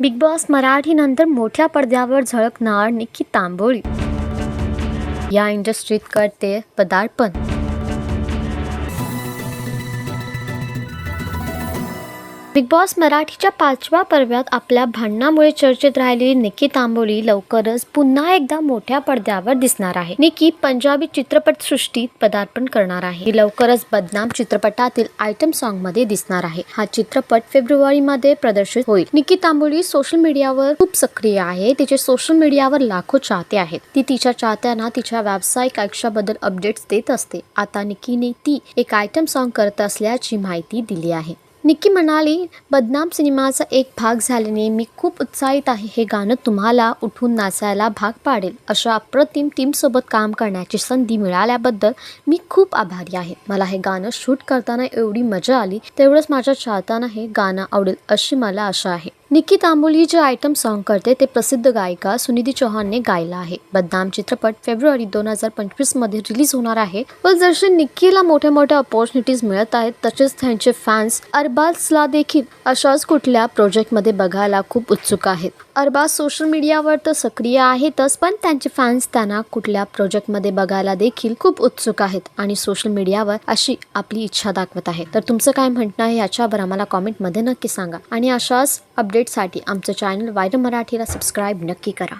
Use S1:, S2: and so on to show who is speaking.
S1: Big boss मराठीनंतर मोठ्या पडद्यावर झळकणार निकी तांबोळी. या इंडस्ट्रीत करते पदार्पण. बिग बॉस मराठीच्या पाचव्या पर्व्यात आपल्या भांडणामुळे चर्चेत राहिलेली निक्की तांबोली लवकरच पुन्हा एकदा मोठ्या पडद्यावर दिसणार आहे. निक्की पंजाबी चित्रपट सृष्टीत पदार्पण करणार आहे. लवकरच बदनाम चित्रपटातील आयटम सॉन्गमध्ये दिसणार आहे. हा चित्रपट फेब्रुवारी मध्ये प्रदर्शित होईल. निक्की तांबोली सोशल मीडियावर खूप सक्रिय आहे. तिचे सोशल मीडियावर लाखो चाहते आहेत. ती तिच्या चाहत्यांना तिच्या व्यावसायिक आयुष्याबद्दल अपडेट्स देत असते. आता निक्कीने ती एक आयटम सॉन्ग करत असल्याची माहिती दिली आहे. निक्की म्हणाली बदनाम सिनेमाचा एक भाग झाल्याने मी खूप उत्साहित आहे. हे गाणं तुम्हाला उठून नाचायला भाग पाडेल. अशा अप्रतिम टीमसोबत काम करण्याची संधी मिळाल्याबद्दल मी खूप आभारी आहे. मला हे गाणं शूट करताना एवढी मजा आली तेवढंच माझ्या चाहताना हे गाणं आवडेल अशी मला आशा आहे. निक्की तांबोली जे आयटम सॉन्ग करते ते प्रसिद्ध गायिका सुनिधी चौहानने गायला आहे. बदनाम चित्रपट फेब्रुवारी दोन हजार पंचवीसमध्ये रिलीज होणार आहे. व जसे निक्कीला मोठ्या मोठ्या अपॉर्च्युनिटीज मिळत आहेत तसेच त्यांचे फॅन्स अरबाजला देखील अशाच कुठल्या प्रोजेक्टमध्ये बघायला खूप उत्सुक आहेत. अरबाज सोशल मीडियावर तर सक्रिय आहेतच पण त्यांचे फॅन्स त्यांना कुठल्या प्रोजेक्टमध्ये बघायला देखील खूप उत्सुक आहेत आणि सोशल मीडियावर अशी आपली इच्छा दाखवत आहे. तर तुमचं काय म्हणणं आहे याच्यावर आम्हाला कॉमेंटमध्ये नक्की सांगा. आणि अशाच अपडेटसाठी आमचं चॅनल वायर मराठीला सबस्क्राईब नक्की करा.